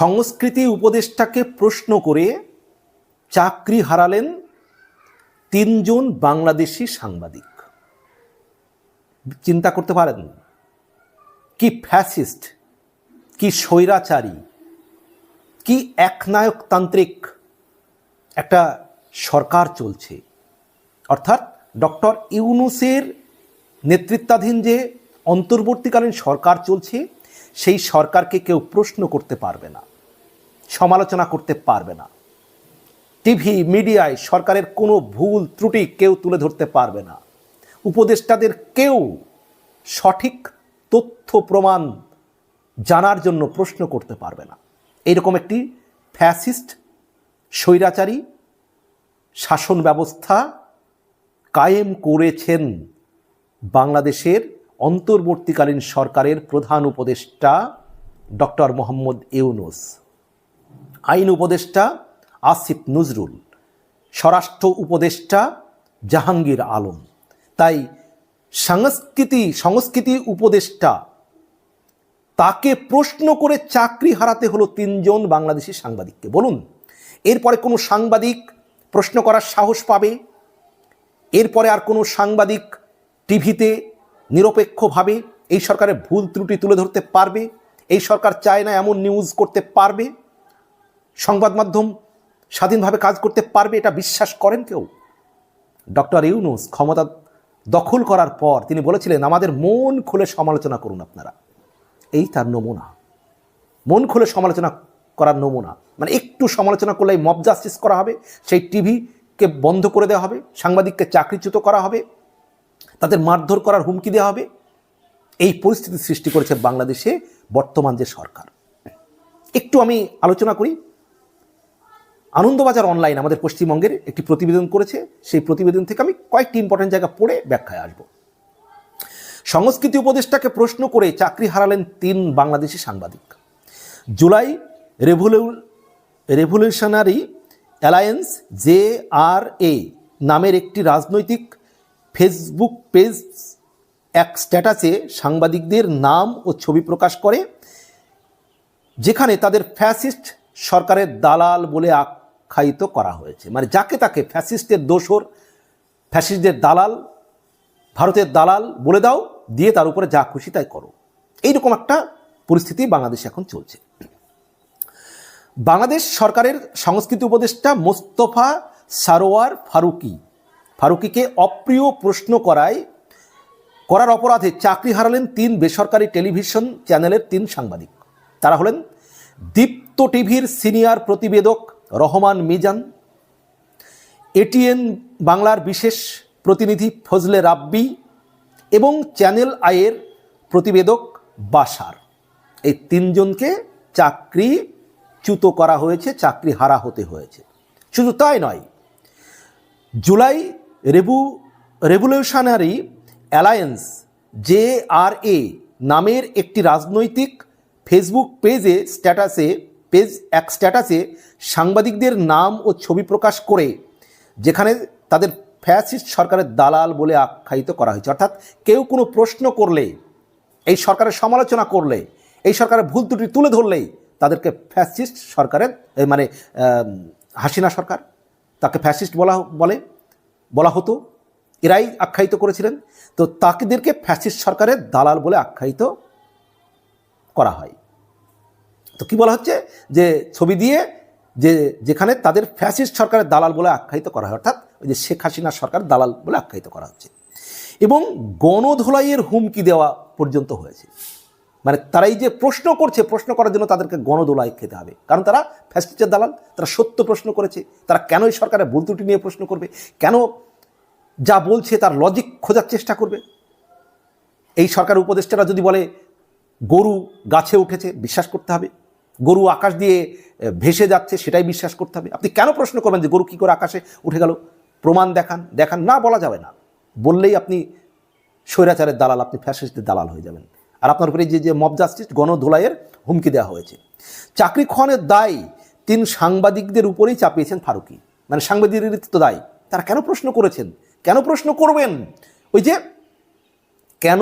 সংস্কৃতি উপদেষ্টাকে প্রশ্ন করে চাকরি হারালেন তিনজন বাংলাদেশি সাংবাদিক। চিন্তা করতে পারেন, কি ফ্যাসিস্ট, কি স্বৈরাচারী, কি একনায়কতান্ত্রিক একটা সরকার চলছে। অর্থাৎ ডক্টর ইউনুসের নেতৃত্বাধীন যে অন্তর্বর্তীকালীন সরকার চলছে, সেই সরকারকে কেউ প্রশ্ন করতে পারবে না। সমালোচনা করতে পারবে না। টিভি, মিডিয়ায় সরকারের কোনো ভুল, ত্রুটি কেউ তুলে ধরতে পারবে না। উপদেষ্টাদের কেউ সঠিক তথ্য, প্রমাণ জানার জন্য প্রশ্ন করতে পারবে না। এইরকম একটি ফ্যাসিস্ট, স্বৈরাচারী শাসন ব্যবস্থা কায়েম করেছেন বাংলাদেশের অন্তর্বর্তীকালীন সরকারের প্রধান উপদেষ্টা ডক্টর মোহাম্মদ ইউনুস। আইন উপদেষ্টা আসিফ নজরুল, স্বরাষ্ট্র উপদেষ্টা জাহাঙ্গীর আলম। তাই সংস্কৃতি সংস্কৃতি উপদেষ্টা, তাকে প্রশ্ন করে চাকরি হারাতে হলো তিনজন বাংলাদেশি সাংবাদিককে। বলুন, এরপরে কোনো সাংবাদিক প্রশ্ন করার সাহস পাবে? এরপরে আর কোনো সাংবাদিক টিভিতে নিরপেক্ষভাবে এই সরকারের ভুল ত্রুটি তুলে ধরতে পারবে? এই সরকার চায় না এমন নিউজ করতে পারবে? সংবাদ মাধ্যম স্বাধীনভাবে কাজ করতে পারবে এটা বিশ্বাস করেন কেউ? ডক্টর ইউনুস ক্ষমতা দখল করার পর তিনি বলেছিলেন, আমাদের মন খুলে সমালোচনা করুন আপনারা। এই তার নমুনা। মন খুলে সমালোচনা করার নমুনা। মানে একটু সমালোচনা করলেই মব জাস্টিস করা হবে, সেই টিভিকে বন্ধ করে দেওয়া হবে, সাংবাদিককে চাকরিচ্যুত করা হবে, তাদের মারধর করার হুমকি দেওয়া হবে। এই পরিস্থিতি সৃষ্টি করেছে বাংলাদেশে বর্তমান যে সরকার। একটু আমি আলোচনা করি আনন্দবাজার অনলাইন আমাদের পশ্চিমবঙ্গের একটি প্রতিবেদন করেছে। সেই প্রতিবেদন থেকে আমি কয়েকটি ইম্পর্টেন্ট জায়গা পড়ে ব্যাখ্যায় আসব। সংস্কৃতি উপদেষ্টাকে প্রশ্ন করে চাকরি হারালেন তিন বাংলাদেশি সাংবাদিক। July রেভলিউ revolutionary alliance J R A নামের একটি রাজনৈতিক ফেসবুক পেজ এক স্ট্যাটাসে সাংবাদিকদের নাম ও ছবি প্রকাশ করে, যেখানে তাদের ফ্যাসিস্ট সরকারের দালাল বলে আখ্যায়িত করা হয়েছে। মানে যাকে তাকে ফ্যাসিস্টের দোসর ফ্যাসিস্টদের দালাল, ভারতের দালাল বলে দাও, দিয়ে তার উপরে যা খুশি তাই করো। এইরকম একটা পরিস্থিতি বাংলাদেশে এখন চলছে। বাংলাদেশ সরকারের সংস্কৃতি উপদেষ্টা মোস্তফা সারোয়ার ফারুকি, ফারুকিকে অপ্রিয় প্রশ্ন করায়, করার অপরাধে চাকরি হারালেন তিন বেসরকারি টেলিভিশন চ্যানেলের তিন সাংবাদিক। তারা হলেন দীপ্ত টিভির সিনিয়র প্রতিবেদক রহমান মিজান এটিএন বাংলার বিশেষ প্রতিনিধি ফজলে রাব্বি এবং চ্যানেল আয়ের প্রতিবেদক বাসার এই তিনজনকে চাকরি চ্যুত করা হয়েছে, চাকরি হারা হতে হয়েছে। শুধু তাই নয়, July রেভু revolutionary alliance, J R A নামের একটি রাজনৈতিক ফেসবুক পেজে স্ট্যাটাসে পেজ এক স্ট্যাটাসে সাংবাদিকদের নাম ও ছবি প্রকাশ করে, যেখানে তাদের ফ্যাসিস্ট সরকারের দালাল বলে আখ্যায়িত করা হয়েছে। অর্থাৎ কেউ কোনো প্রশ্ন করলে, এই সরকারের সমালোচনা করলে, এই সরকারের ভুল ত্রুটি তুলে ধরলেই তাদেরকে ফ্যাসিস্ট সরকারের মানে হাসিনা সরকার, তাকে ফ্যাসিস্ট বলা বলে, বলা হতো। এরাই আখ্যায়িত করেছিলেন। তো তাদেরকে ফ্যাসিস্ট সরকারের দালাল বলে আখ্যায়িত করা হয়। তো কি বলা হচ্ছে? যে ছবি দিয়ে যে যেখানে তাদের ফ্যাসিস্ট সরকারের দালাল বলে আখ্যায়িত করা হয়, অর্থাৎ ওই যে শেখ হাসিনা সরকার দালাল বলে আখ্যায়িত করা হচ্ছে। এবং গণধোলাইয়ের হুমকি দেওয়া পর্যন্ত হয়েছে। মানে তারাই যে প্রশ্ন করছে, প্রশ্ন করার জন্য তাদেরকে গণদোলাই খেতে হবে। কারণ তারা ফ্যাসিস্টের দালাল, তারা সত্য প্রশ্ন করেছে। তারা কেন এই সরকারের ভুল ত্রুটি নিয়ে প্রশ্ন করবে? কেন যা বলছে তার লজিক খোঁজার চেষ্টা করবে? এই সরকার উপদেষ্টারা যদি বলে, গরু গাছে উঠেছে, বিশ্বাস করতে হবে। গরু আকাশ দিয়ে ভেসে যাচ্ছে, সেটাই বিশ্বাস করতে হবে। আপনি কেন প্রশ্ন করবেন যে গরু কী করে আকাশে উঠে গেল? প্রমাণ দেখান। দেখান না বলা যাবে না। বললেই আপনি স্বৈরাচারের দালাল, আপনি ফ্যাসিস্টের দালাল হয়ে যাবেন। আর আপনার উপরে যে যে মব জাস্টিস, গণধোলাইয়ের হুমকি দেওয়া হয়েছে। চাকরি খনের দায় তিন সাংবাদিকদের উপরেই চাপিয়েছেন ফারুকি। মানে সাংবাদিকের তো দায়। তারা কেন প্রশ্ন করেছেন? কেন প্রশ্ন করবেন? ওই যে, কেন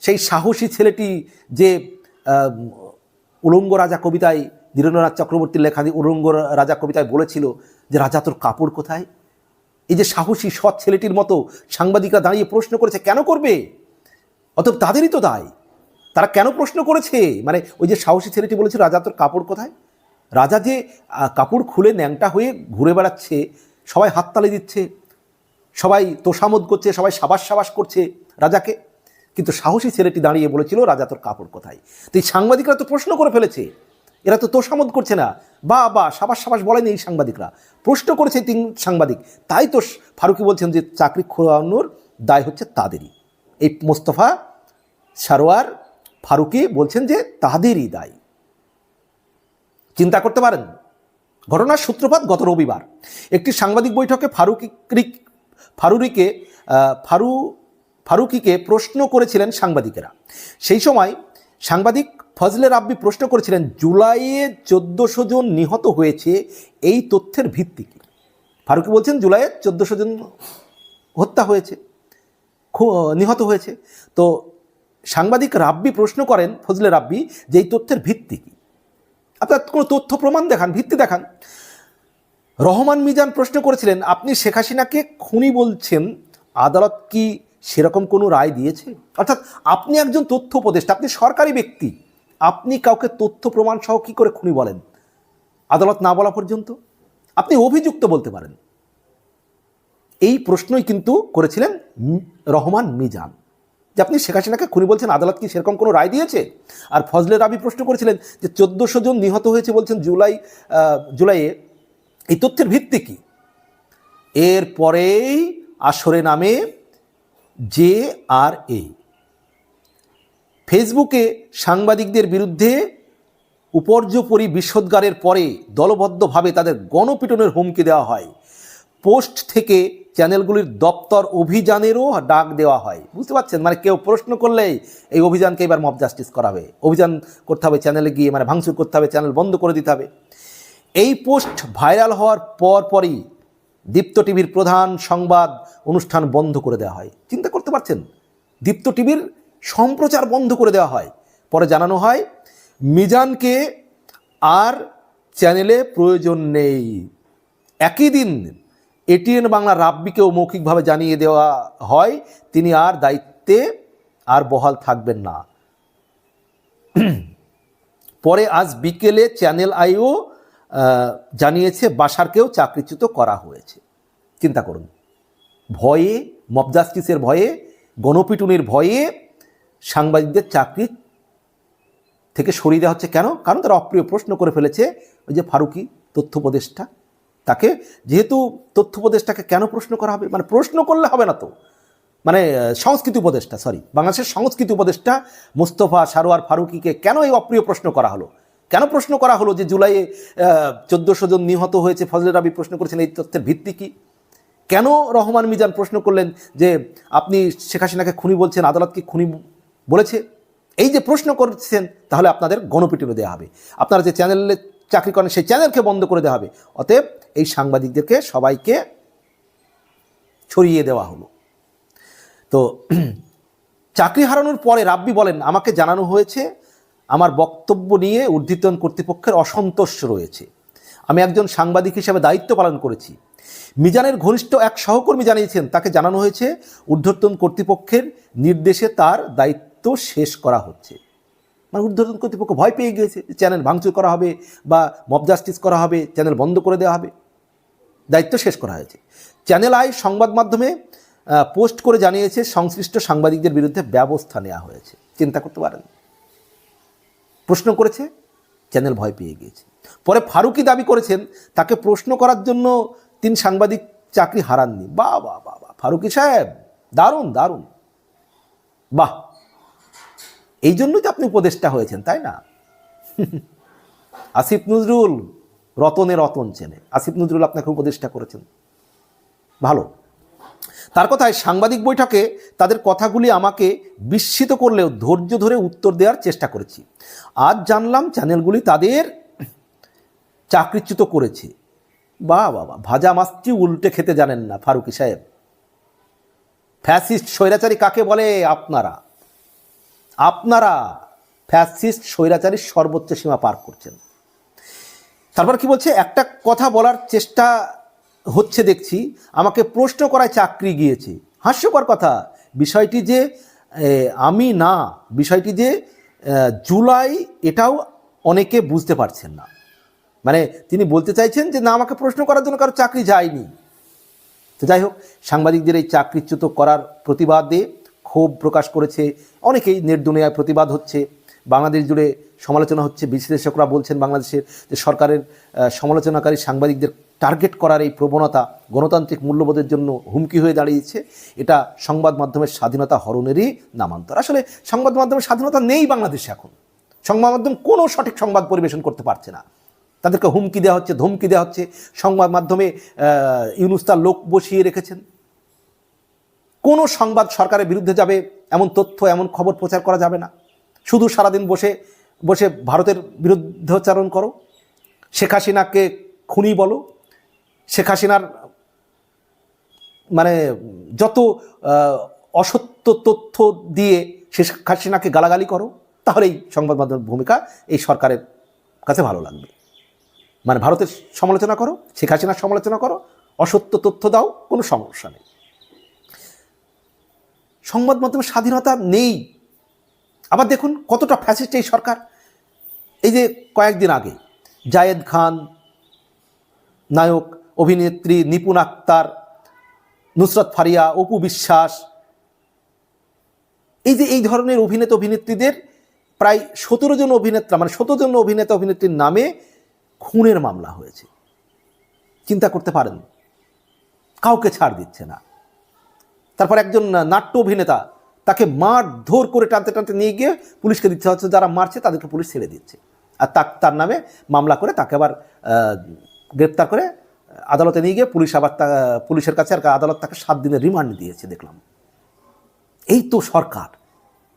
সেই সাহসী ছেলেটি যে উলঙ্গ রাজা কবিতায় ধীরেন্দ্রনাথ চক্রবর্তীর লেখা উলঙ্গ রাজা কবিতায় বলেছিল যে, রাজা, তোর কাপড় কোথায়? এই যে সাহসী, সৎ ছেলেটির মতো সাংবাদিকরা দাঁড়িয়ে প্রশ্ন করেছে, কেন করবে? অতএব তাদেরই তো দায়। তারা কেন প্রশ্ন করেছে? মানে ওই যে সাহসী ছেলেটি বলেছিল রাজা, তোর কাপড় কোথায়? রাজা যে কাপড় খুলে ন্যাংটা হয়ে ঘুরে বেড়াচ্ছে, সবাই হাততালি দিচ্ছে, সবাই তোষামোদ করছে, সবাই সাবাস সাবাস করছে রাজাকে। কিন্তু সাহসী ছেলেটি দাঁড়িয়ে বলেছিল, রাজা, তোর কাপড় কোথায়? তো এই সাংবাদিকরা তো প্রশ্ন করে ফেলেছে। এরা তো তোষামোদ করছে না। বা বা, সাবাস সাবাস বলেনি এই সাংবাদিকরা। প্রশ্ন করেছে তিন সাংবাদিক। তাই তো ফারুকি বলছেন যে, চাকরি খোয়ানোর দায় হচ্ছে তাদেরই। এই মোস্তফা, সারোয়ার, ফারুকি বলছেন যে, তাদেরই দায়। চিন্তা করতে পারেন? ঘটনার সূত্রপাত গত রবিবার। একটি সাংবাদিক বৈঠকে ফারুকি, ফারুরিকে ফারু ফারুকিকে প্রশ্ন করেছিলেন সাংবাদিকেরা। সেই সময় সাংবাদিক ফজলে রাব্বি প্রশ্ন করেছিলেন, জুলাইয়ে চোদ্দোশো জন নিহত হয়েছে, এই তথ্যের ভিত্তি কি? ফারুকি বলছেন, জুলাইয়ে চোদ্দোশো জন হত্যা হয়েছে নিহত হয়েছে। তো সাংবাদিক রাব্বি প্রশ্ন করেন ফজলে রাব্বি যে এই তথ্যের ভিত্তি কি? আপনার কোনো তথ্য প্রমাণ দেখান, ভিত্তি দেখান। রহমান মিজান প্রশ্ন করেছিলেন, আপনি শেখ হাসিনাকে খুনি বলছেন, আদালত কি সেরকম কোনো রায় দিয়েছে? অর্থাৎ আপনি একজন তথ্য উপদেষ্টা, আপনি সরকারি ব্যক্তি, আপনি কাউকে তথ্য প্রমাণ সহ কী করে খুনি বলেন? আদালত না বলা পর্যন্ত? আপনি অভিযুক্ত বলতে পারেন। এই প্রশ্নই কিন্তু করেছিলেন রহমান মিজান। যে আপনি শেখ হাসিনাকে খুনি বলছেন, আদালত কি সেরকম কোনো রায় দিয়েছে? আর ফজলে রাবি প্রশ্ন করেছিলেন যে চোদ্দোশো জন নিহত হয়েছে বলছেন জুলাই জুলাইয়ে। এই তথ্যের ভিত্তি কি? এর পরেই আসরে নামে জে আর এ। ফেসবুকে সাংবাদিকদের বিরুদ্ধে উপর্যপরি বিষোদ্গারের পরে দলবদ্ধভাবে তাদের গণপিটনের হুমকি দেওয়া হয়। পোস্ট থেকে চ্যানেলগুলির দপ্তর অভিযানেরও ডাক দেওয়া হয়। বুঝতে পারছেন? মানে কেউ প্রশ্ন করলেই এই অভিযানকে এবার মব জাস্টিস করা হবে। অভিযান করতে হবে চ্যানেলে গিয়ে মানে ভাঙচুর করতে হবে, চ্যানেল বন্ধ করে দিতে হবে। এই পোস্ট ভাইরাল হওয়ার পর পরই দীপ্ত টিভির প্রধান সংবাদ অনুষ্ঠান বন্ধ করে দেওয়া হয়। চিন্তা পারছেন? দীপ্ত টিভির সম্প্রচার বন্ধ করে দেওয়া হয়। পরে জানানো হয়, মিজানকে আর চ্যানেলে প্রয়োজন নেই। একই দিন এটিএন বাংলা রাব্বিকেও মৌখিকভাবে জানিয়ে দেওয়া হয়, তিনি আর দায়িত্বে আর বহাল থাকবেন না। পরে আজ বিকেলে চ্যানেল আইও জানিয়েছে, বাসারকেও চাকরিচ্যুত করা হয়েছে। চিন্তা করুন। ভয়ে মব জাস্টিসের ভয়ে, গণপিটুনির ভয়ে সাংবাদিকদের চাকরি থেকে সরিয়ে দেওয়া হচ্ছে কেন? কারণ তারা অপ্রিয় প্রশ্ন করে ফেলেছে ওই যে ফারুকি তথ্য উপদেষ্টা। তাকে যেহেতু তথ্য উপদেষ্টাকে কেন প্রশ্ন করা হবে? মানে প্রশ্ন করলে হবে না তো। মানে সংস্কৃতি উপদেষ্টা সরি বাংলাদেশের সংস্কৃতি উপদেষ্টা মুস্তফা, সারোয়ার, ফারুকিকে কেন এই অপ্রিয় প্রশ্ন করা হলো? কেন প্রশ্ন করা হলো যে জুলাইয়ে চোদ্দোশো জন নিহত হয়েছে? ফজলে রাবি প্রশ্ন করেছেন, এই তথ্যের ভিত্তি কি? কেন রহমান মিজান প্রশ্ন করলেন যে আপনি শেখ হাসিনাকে খুনি বলছেন আদালত কি খুনি বলেছে? এই যে প্রশ্ন করছেন, তাহলে আপনাদের গণপিটুনি দেওয়া হবে। আপনারা যে চ্যানেলে চাকরি করেন, সেই চ্যানেলকে বন্ধ করে দেওয়া হবে। অতএব এই সাংবাদিকদেরকে সবাইকে ছড়িয়ে দেওয়া হলো। তো চাকরি হারানোর পরে রাব্বি বলেন, আমাকে জানানো হয়েছে, আমার বক্তব্য নিয়ে ঊর্ধ্বতন কর্তৃপক্ষের অসন্তোষ রয়েছে। আমি একজন সাংবাদিক হিসেবে দায়িত্ব পালন করেছি। মিজানের ঘনিষ্ঠ এক সহকর্মী জানিয়েছেন, তাকে জানানো হয়েছে ঊর্ধ্বতন কর্তৃপক্ষের নির্দেশে তার দায়িত্ব শেষ করা হচ্ছে। মানে ঊর্ধ্বতন কর্তৃপক্ষ ভয় পেয়ে গিয়েছে চ্যানেল ভাঙচুর করা হবে বা মব জাস্টিস করা হবে, চ্যানেল বন্ধ করে দেওয়া হবে। দায়িত্ব শেষ করা হয়েছে। চ্যানেল আই সংবাদ মাধ্যমে পোস্ট করে জানিয়েছে, সংশ্লিষ্ট সাংবাদিকদের বিরুদ্ধে ব্যবস্থা নেওয়া হয়েছে। চিন্তা করতে পারেন। প্রশ্ন করেছে চ্যানেল ভয় পেয়ে গিয়েছে। পরে ফারুকি দাবি করেছেন, তাকে প্রশ্ন করার জন্য তিন সাংবাদিক চাকরি হারাননি। বা বাহ বাহ বাহ ফারুকি সাহেব, দারুণ দারুণ। বাহ! এই জন্যই তো আপনি উপদেষ্টা হয়েছেন, তাই না? আসিফ নজরুল, রতনে রতন চেনে। আসিফ নজরুল আপনাকে উপদেষ্টা করেছেন। ভালো। তার কথায় সাংবাদিক বৈঠকে তাদের কথাগুলি আমাকে বিস্মিত করলেও ধৈর্য ধরে উত্তর দেওয়ার চেষ্টা করেছি। আজ জানলাম চ্যানেলগুলি তাদের চাকরিচ্যুত করেছে। বাহ বাবা ভাজা মাছটি উল্টে খেতে জানেন না, ফারুকি সাহেব। ফ্যাসিস্ট স্বৈরাচারী কাকে বলে আপনারা? আপনারা ফ্যাসিস্ট স্বৈরাচারীর সর্বোচ্চ সীমা পার করছেন। তারপর কি বলছে? একটা কথা বলার চেষ্টা হচ্ছে দেখছি, আমাকে প্রশ্ন করায় চাকরি গিয়েছে। হাস্যকর কথা। বিষয়টি যে আমি না, বিষয়টি যে জুলাই এটাও অনেকে বুঝতে পারছেন না। মানে তিনি বলতে চাইছেন যে, না, আমাকে প্রশ্ন করার জন্য কারও চাকরি যায়নি। তো যাই হোক, সাংবাদিকদের এই চাকরিচ্যুত করার প্রতিবাদে ক্ষোভ প্রকাশ করেছে। অনেকেই নেট দুনিয়ায় প্রতিবাদ হচ্ছে। বাংলাদেশ জুড়ে সমালোচনা হচ্ছে। বিশ্লেষকরা বলছেন বাংলাদেশের যে সরকারের সমালোচনাকারী সাংবাদিকদের টার্গেট করার এই প্রবণতা গণতান্ত্রিক মূল্যবোধের জন্য হুমকি হয়ে দাঁড়িয়েছে। এটা সংবাদ মাধ্যমের স্বাধীনতা হরণেরই নামান্তর। আসলে সংবাদ মাধ্যমের স্বাধীনতা নেই বাংলাদেশে এখন। সংবাদ মাধ্যম কোনো সঠিক সংবাদ পরিবেশন করতে পারছে না। তাদেরকে হুমকি দেওয়া হচ্ছে, ধমকি দেওয়া হচ্ছে। সংবাদ মাধ্যমে ইউনুস্তার লোক বসিয়ে রেখেছেন। কোনো সংবাদ সরকারের বিরুদ্ধে যাবে, এমন তথ্য, এমন খবর প্রচার করা যাবে না। শুধু সারাদিন বসে বসে ভারতের বিরুদ্ধোচ্চারণ করো। শেখ হাসিনাকে খুনি বলো। শেখ হাসিনার মানে যত অসত্য তথ্য দিয়ে শেখ হাসিনাকে গালাগালি করো তাহলেই সংবাদ মাধ্যমের ভূমিকা এই সরকারের কাছে ভালো লাগবে। মানে ভারতের সমালোচনা করো, শেখ হাসিনার সমালোচনা করো, অসত্য তথ্য দাও, কোনো সমস্যা নেই। সংবাদ মাধ্যমের স্বাধীনতা নেই। আবার দেখুন কতটা ফ্যাসিস্ট এই সরকার। এই যে কয়েকদিন আগে, জায়েদ খান, নায়ক অভিনেত্রী নিপুণ আক্তার, নুসরত ফারিয়া, অপু বিশ্বাস। এই যে এই ধরনের অভিনেতা অভিনেত্রীদের প্রায় সতেরো জন অভিনেত্রা মানে সতেরো জন অভিনেতা অভিনেত্রীর নামে খুনের মামলা হয়েছে। চিন্তা করতে পারেন, কাউকে ছাড় দিচ্ছে না। তারপর একজন নাট্য অভিনেতা তাকে মার ধর করে টানতে টানতে নিয়ে গিয়ে পুলিশকে দিচ্ছে হচ্ছে, যারা মারছে তাদেরকে পুলিশ ছেড়ে দিচ্ছে। আর তার নামে মামলা করে তাকে আবার গ্রেপ্তার করে আদালতে নিয়ে গিয়ে পুলিশ আবার পুলিশের কাছে আর আদালত তাকে সাত দিনের রিমান্ড দিয়েছে, দেখলাম। এই তো সরকার।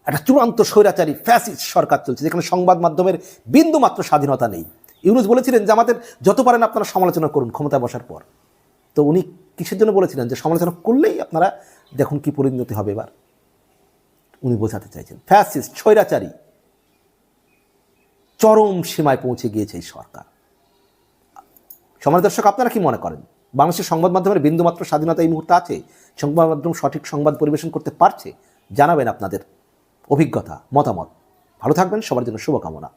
একটা চূড়ান্ত স্বৈরাচারী, ফ্যাসিস্ট সরকার চলছে, যেখানে সংবাদ মাধ্যমের বিন্দু মাত্র স্বাধীনতা নেই। ইউনুস বলেছিলেন যে, আমাদের যত পারেন আপনারা সমালোচনা করুন ক্ষমতায় বসার পর। তো উনি কিসের জন্য বলেছিলেন? যে, সমালোচনা করলেই আপনারা দেখুন কি পরিণতি হবে এবার। উনি বোঝাতে চাইছেন, ফ্যাসিস্ট, স্বৈরাচারী, চরম সীমায় পৌঁছে গিয়েছে এই সরকার। সমাজ দর্শক, আপনারা কি মনে করেন? বাংলাদেশের সংবাদ মাধ্যমের বিন্দুমাত্র স্বাধীনতা এই মুহূর্তে আছে? সংবাদ মাধ্যম সঠিক সংবাদ পরিবেশন করতে পারছে? জানাবেন আপনাদের অভিজ্ঞতা, মতামত। ভালো থাকবেন, সবার জন্য শুভকামনা।